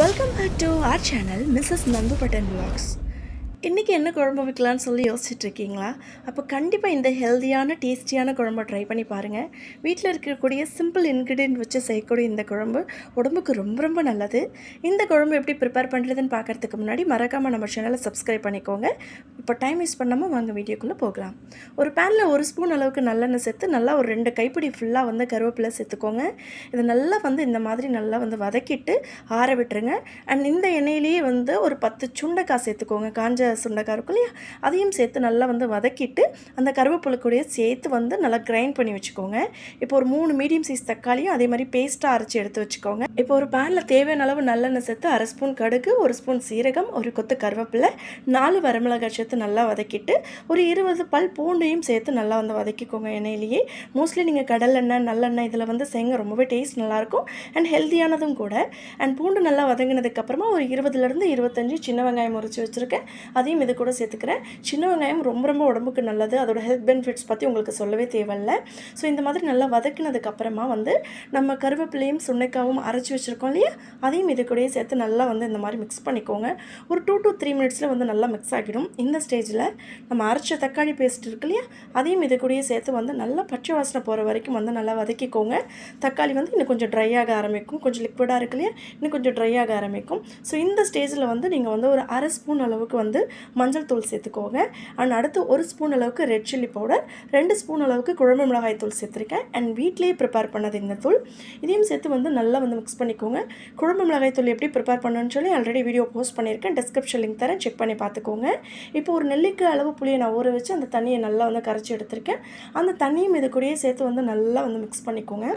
Welcome back to our channel Mrs. Nandu Patan Vlogs. இன்றைக்கி என்ன குழம்பு வைக்கலான்னு சொல்லி யோசிச்சுட்டு இருக்கீங்களா அப்போ கண்டிப்பாக இந்த ஹெல்த்தியான டேஸ்டியான குழம்பை ட்ரை பண்ணி பாருங்கள் வீட்டில் இருக்கக்கூடிய சிம்பிள் இன்க்ரீடியன்ட் வச்சு செய்யக்கூடிய இந்த குழம்பு உடம்புக்கு ரொம்ப ரொம்ப நல்லது. இந்த குழம்பு எப்படி ப்ரிப்பேர் பண்ணுறதுன்னு பார்க்கறதுக்கு முன்னாடி மறக்காமல் நம்ம சேனலை சப்ஸ்கிரைப் பண்ணிக்கோங்க. இப்போ டைம் வேஸ்ட் பண்ணாமல் வாங்க வீடியோக்குள்ளே போகலாம். ஒரு பேனில் ஒரு ஸ்பூன் அளவுக்கு நல்லெண்ணெய் சேர்த்து நல்லா ஒரு ரெண்டு கைப்பிடி ஃபுல்லாக வந்து கருவேப்பிலை சேர்த்துக்கோங்க. இதை நல்லா வந்து இந்த மாதிரி நல்லா வந்து வதக்கிட்டு ஆற விட்டுருங்க. அண்ட் இந்த எண்ணெயிலேயே வந்து ஒரு பத்து சுண்டைக்காய் சேர்த்துக்கோங்க. காஞ்ச சுண்டைக்காய் இருக்கும் இல்லையா அதையும் சேர்த்து நல்லா வந்து வதக்கிட்டு அந்த கருவேப்பிலை கூடயே சேர்த்து வந்து நல்லா கிரைண்ட் பண்ணி வச்சுக்கோங்க. இப்போ ஒரு மூணு மீடியம் சைஸ் தக்காளியும் அதே மாதிரி பேஸ்ட்டாக அரைச்சி எடுத்து வச்சுக்கோங்க. இப்போ ஒரு பேனில் தேவையான அளவு நல்லெண்ணெய் சேர்த்து அரை ஸ்பூன் கடுகு ஒரு ஸ்பூன் சீரகம் ஒரு கொத்து கருவேப்பிலை நாலு வரமிளகாய் சேர்த்து நல்லா வதக்கிட்டு ஒரு இருபது பல் பூண்டையும் சேர்த்து நல்லா வந்து வதக்கிக்கோங்க எண்ணெயிலேயே. மோஸ்ட்லி நீங்கள் கடலெண்ணெய் நல்லெண்ணெய் இதில் வந்து செய்யுங்க ரொம்பவே டேஸ்ட் நல்லாயிருக்கும். அண்ட் ஹெல்த்தியானதும் கூட. அண்ட் பூண்டு நல்லா வதங்கினதுக்கப்புறமா ஒரு இருபதுலேருந்து இருபத்தஞ்சு சின்ன வெங்காயம் முறிச்சு வச்சுருக்கேன். அதையும் இது கூட சேர்த்துக்கிறேன். சின்ன வெங்காயம் ரொம்ப ரொம்ப உடம்புக்கு நல்லது. அதோட ஹெல்த் பெனிஃபிட்ஸ் பற்றி உங்களுக்கு சொல்லவே தேவையில்ல. ஸோ இந்த மாதிரி நல்லா வதக்கினதுக்கப்புறமா வந்து நம்ம கருவேப்பிலையும் சுண்டைக்காவும் அரைச்சி வச்சுருக்கோம் இல்லையா? அதையும் இது கூடயே சேர்த்து நல்லா வந்து இந்த மாதிரி மிக்ஸ் பண்ணிக்கோங்க. ஒரு டூ டு த்ரீ மினிட்ஸில் வந்து நல்லா மிக்ஸ் ஆகிடும். இந்த ஸ்டேஜில் நம்ம அரைச்ச தக்காளி பேஸ்ட் இருக்கு இல்லையா? அதையும் இது கூடயே சேர்த்து வந்து நல்லா பச்சை வாசனை போகிற வரைக்கும் வந்து நல்லா வதக்கிக்கோங்க. தக்காளி வந்து இன்னும் கொஞ்சம் ட்ரை ஆக ஆரம்பிக்கும். கொஞ்சம் லிக்விடாக இருக்கு இல்லையா? இன்னும் கொஞ்சம் ட்ரை ஆக ஆரம்பிக்கும். ஸோ இந்த ஸ்டேஜில் வந்து நீங்கள் வந்து ஒரு அரை ஸ்பூன் அளவுக்கு வந்து மஞ்சள் தூள் சேர்த்துக்கோங்க. அண்ட் அடுத்து ஒரு ஸ்பூன் அளவுக்கு ரெட் சில்லி பவுடர் ரெண்டு ஸ்பூன் அளவுக்கு குழம்பு மிளகாய் தூள் சேர்த்துருக்கேன். அண்ட் வீட்லேயே ப்ரிப்பேர் பண்ணது இந்த தூள். இதையும் சேர்த்து வந்து நல்லா வந்து மிக்ஸ் பண்ணிக்கோங்க. குழம்பு மிளகாய் தூள் எப்படி ப்ரிப்பேர் பண்ணணும்னு சொல்லி ஆல்ரெடி வீடியோ போஸ்ட் பண்ணியிருக்கேன். டிஸ்கிரிப்ஷன் லிங்க் தரேன் செக் பண்ணி பார்த்துக்கோங்க. இப்போ ஒரு நெல்லிக்காய் அளவு புளியை நான் ஊற வச்சு அந்த தண்ணியை நல்லா வந்து கரைச்சி எடுத்திருக்கேன். அந்த தண்ணியும் இது கூடயே சேர்த்து வந்து நல்லா வந்து மிக்ஸ் பண்ணிக்கோங்க.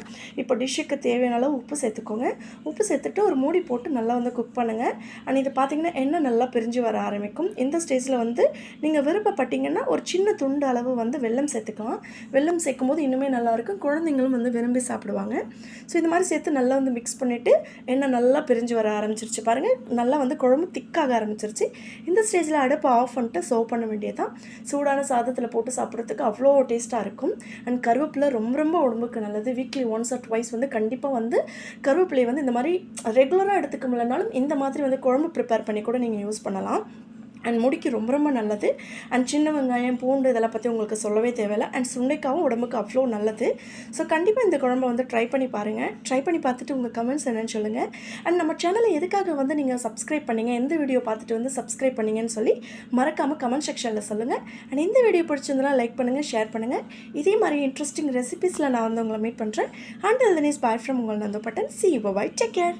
இப்போ டிஷ்ஷுக்கு தேவையான அளவு உப்பு சேர்த்துக்கோங்க. உப்பு சேர்த்துட்டு ஒரு மூடி போட்டு நல்லா வந்து குக் பண்ணுங்கள் அண்ட் இது பார்த்தீங்கன்னா எண்ணெய் நல்லா பிரிஞ்சு வர ஆரம்பிக்கும். இந்த ஸ்டேஜில் வந்து நீங்கள் விருப்பப்பட்டீங்கன்னா ஒரு சின்ன துண்டு அளவு வந்து வெல்லம் சேர்த்துக்கலாம். வெல்லம் சேர்க்கும் போது இன்னுமே நல்லாயிருக்கும். குழந்தைங்களும் வந்து விரும்பி சாப்பிடுவாங்க. ஸோ இந்த மாதிரி சேர்த்து நல்லா வந்து மிக்ஸ் பண்ணிவிட்டு எண்ணெய் நல்லா பிரிஞ்சு வர ஆரம்பிச்சிருச்சு. பாருங்கள் நல்லா வந்து குழம்பு திக்காக ஆரம்பிச்சிருச்சு. இந்த ஸ்டேஜில் அடுப்பு ஆஃப் பண்ணிட்டு சர்வ் பண்ண வேண்டியதான் சூடான சாதத்தில் போட்டு சாப்பிட்றதுக்கு அவ்வளோ டேஸ்ட்டாக இருக்கும். அண்ட் கருவேப்பிலை ரொம்ப ரொம்ப உடம்புக்கு நல்லது. வீக்லி ஒன்ஸ் ஆர் ட்வைஸ் வந்து கண்டிப்பாக வந்து கருவேப்பிலையை வந்து இந்த மாதிரி ரெகுலராக எடுத்துக்க முடியலனாலும் இந்த மாதிரி வந்து குழம்பு ப்ரிப்பேர் பண்ணி கூட நீங்கள் யூஸ் பண்ணலாம். அண்ட் முடிக்கு ரொம்ப ரொம்ப நல்லது. அண்ட் சின்ன வெங்காயம் பூண்டு இதெல்லாம் பற்றி உங்களுக்கு சொல்லவே தேவையில்லை. அண்ட் சுண்டைக்காவும் உடம்புக்கு அவ்வளோ நல்லது. ஸோ கண்டிப்பாக இந்த குழம்பை வந்து ட்ரை பண்ணி பாருங்கள் ட்ரை பண்ணி பார்த்துட்டு உங்கள் கமெண்ட்ஸ் என்னன்னு சொல்லுங்கள் அண்ட் நம்ம சேனலை எதுக்காக வந்து நீங்கள் சப்ஸ்கிரைப் பண்ணீங்க எந்த வீடியோ பார்த்துட்டு வந்து சப்ஸ்கிரைப் பண்ணீங்கன்னு சொல்லி மறக்காமல் கமெண்ட் செக்ஷனில் சொல்லுங்கள் அண்ட் இந்த வீடியோ பிடிச்சிருந்தனா லைக் பண்ணுங்கள் ஷேர் பண்ணுங்கள் இதே மாதிரி இன்ட்ரெஸ்டிங் ரெசிபீஸில் நான் வந்து உங்களை மீட் பண்ணுறேன் அண்ட் தினிஸ் பாய் ஃப்ரம் உங்கள் Nandu button. See you bye take care